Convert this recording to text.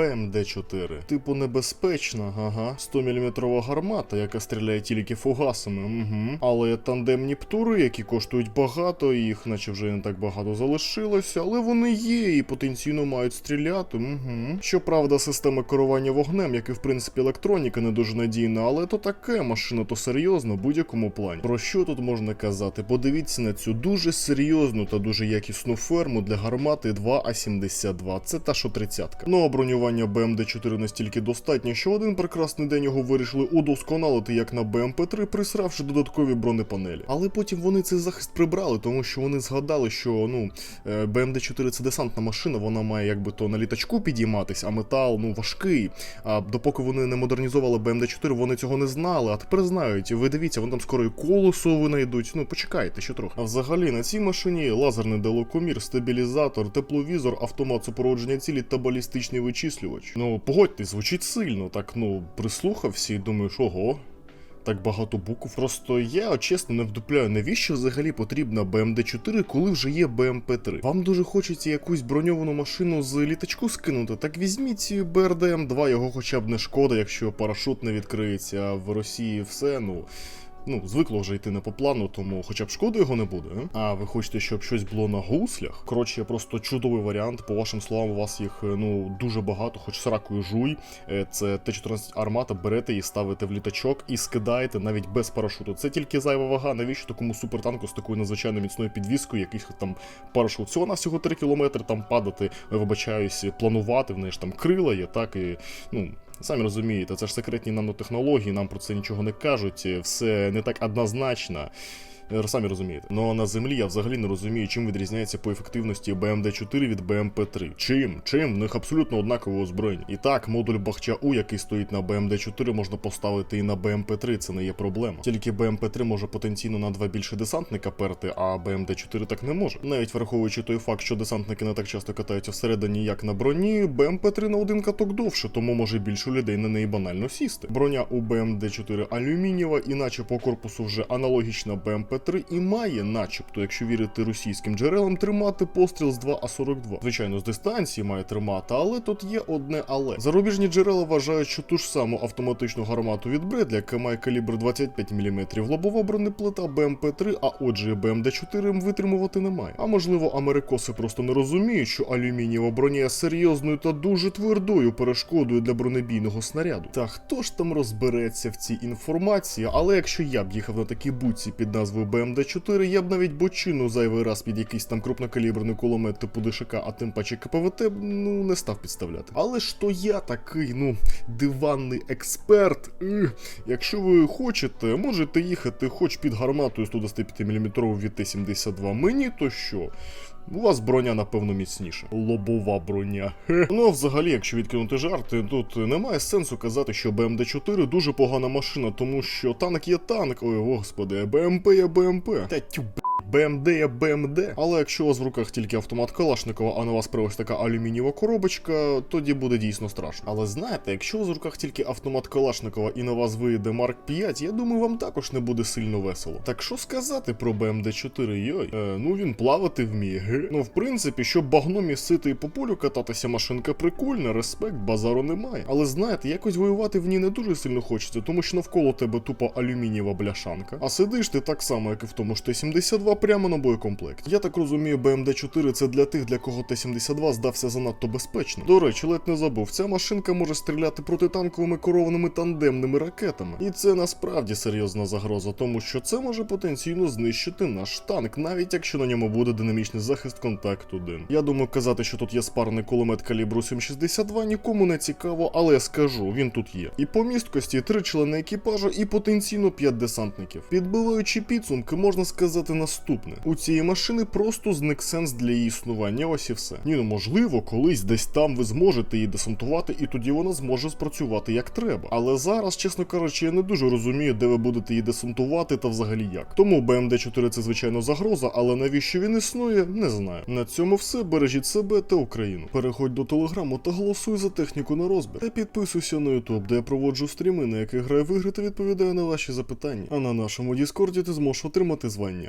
БМД-4. Типу небезпечна, ага. 100-мм гармата, яка стріляє тільки фугасами, угу. Але тандемні птури, які коштують багато, їх наче вже не так багато залишилося, але вони є і потенційно мають стріляти. Угу. Щоправда, система керування вогнем, як і в принципі електроніка, не дуже надійна, але то таке машина то серйозно будь-якому плані. Про що тут можна казати? Подивіться на цю дуже серйозну та дуже якісну ферму для гармати 2А72. Це та що 30-ка. Ну а бронювання БМД-4 настільки достатньо, що один прекрасний день його вирішили удосконалити як на БМП-3, присравши додаткові бронепанелі. Але потім вони цей захист прибрали, тому що вони згадали, що ну е, БМД-4 це десантна машина, вона має якби то на літачку підійматись, а метал ну важкий. А допоки вони не модернізували БМД-4, вони цього не знали, а тепер знають. Ви дивіться, вони там скоро і колесо винайдуть. Ну почекайте ще трохи. А взагалі на цій машині лазерний делокомір, стабілізатор, тепловізор, автомат супроводження цілі та балістичний вичислювач. Ну погодьтесь, звучить сильно. Так ну прислухався і думаєш, ого. Так багато букв. Просто я чесно не вдупляю, навіщо взагалі потрібна БМД-4, коли вже є БМП-3. Вам дуже хочеться якусь броньовану машину з літачку скинути, так візьміть БРДМ-2, його хоча б не шкода, якщо парашут не відкриється, а в Росії все, ну. Ну, звикло вже йти не по плану, тому хоча б шкоди його не буде. А ви хочете, щоб щось було на гуслях? Коротше, просто чудовий варіант. По вашим словам, у вас їх е, ну дуже багато, хоч сракою жуй. Е, Це Т-14 армата, берете її, ставите в літачок і скидаєте навіть без парашуту. Це тільки зайва вага. Навіщо такому супертанку з такою надзвичайно міцною підвіскою, якийсь там парашут? Всього на всього 3 кілометри там падати, вибачаюсь, планувати. В неї ж там крила є, так і ну. Самі розумієте, це ж секретні нанотехнології, нам про це нічого не кажуть, все не так однозначно. Самі розумієте. Ну а на землі я взагалі не розумію, чим відрізняється по ефективності BMD-4 від BMP-3. Чим? Чим? В них абсолютно однакове озброєння. І так, модуль Бахча У, який стоїть на BMD-4, можна поставити і на BMP-3, це не є проблема. Тільки BMP-3 може потенційно на два більше десантника перти, а BMD-4 так не може. Навіть враховуючи той факт, що десантники не так часто катаються всередині, як на броні, BMP-3 на один каток довше, тому може більше людей на неї банально сісти. Броня у BMD-4 алюмінієва, іначе по корпусу вже аналогічна BMP-3 і має, начебто, якщо вірити російським джерелам, тримати постріл з 2А42. Звичайно, з дистанції має тримати, але тут є одне але. Зарубіжні джерела вважають, що ту ж саму автоматичну гармату від Бредлі, яка має калібр 25 мм, лобова бронеплита БМП-3, а отже, БМД-4 витримувати немає. А можливо, америкоси просто не розуміють, що алюмінієва броня серйозною та дуже твердою перешкодою для бронебійного снаряду. Та хто ж там розбереться в цій інформації? Але якщо я б їхав на такій буці під назвою БМД-4, я б навіть бочину зайвий раз під якийсь там крупнокаліберний кулемет типу ДШК, а тим паче КПВТ, ну не став підставляти. Але ж то я такий, ну, диванний експерт. Якщо ви хочете, можете їхати хоч під гарматою 125 мм від Т-72. Мені то що? У вас броня, напевно, міцніша. Лобова броня. Хе. Ну, а взагалі, якщо відкинути жарти, тут немає сенсу казати, що БМД-4 дуже погана машина, тому що танк є танк. Ой, господи, БМП є БМП. Та тю. БМД є БМД, але якщо у вас в руках тільки автомат Калашникова, а на вас ось така алюмінієва коробочка, тоді буде дійсно страшно. Але знаєте, якщо у вас в руках тільки автомат Калашникова і на вас вийде Марк 5, я думаю, вам також не буде сильно весело. Так що сказати про БМД 4 йой? Е, ну він плавати вміє. ге. Ну, в принципі, щоб багно місити і по полю кататися, машинка прикольна, респект, базару немає. Але знаєте, якось воювати в ній не дуже сильно хочеться, тому що навколо тебе тупо алюмінієва бляшанка. А сидиш ти так само, як і в тому ж Т-72 прямо на боєкомплект. Я так розумію, БМД-4 це для тих, для кого Т-72 здався занадто безпечно. До речі, ледь не забув, ця машинка може стріляти протитанковими керованими тандемними ракетами. І це насправді серйозна загроза, тому що це може потенційно знищити наш танк, навіть якщо на ньому буде динамічний захист контакт 1. Я думаю, казати, що тут є спарний кулемет калібру 7,62 нікому не цікаво, але я скажу, він тут є. І по місткості три члени екіпажу і потенційно 5 десантників. Підбиваючи підсумки, можна сказати наступне: у цієї машини просто зник сенс для її існування. Ось і все. Ні, ну можливо, колись десь там ви зможете її десантувати, і тоді вона зможе спрацювати як треба. Але зараз, чесно кажучи, я не дуже розумію, де ви будете її десантувати та взагалі як. Тому BMD-4 це звичайно загроза, але навіщо він існує, не знаю. На цьому все. Бережіть себе та Україну. Переходь до телеграму та голосуй за техніку на розбір. Та підписуйся на YouTube, де я проводжу стріми, на яких граю в ігри та відповідаю на ваші запитання. А на нашому Діскорді ти зможеш отримати звання.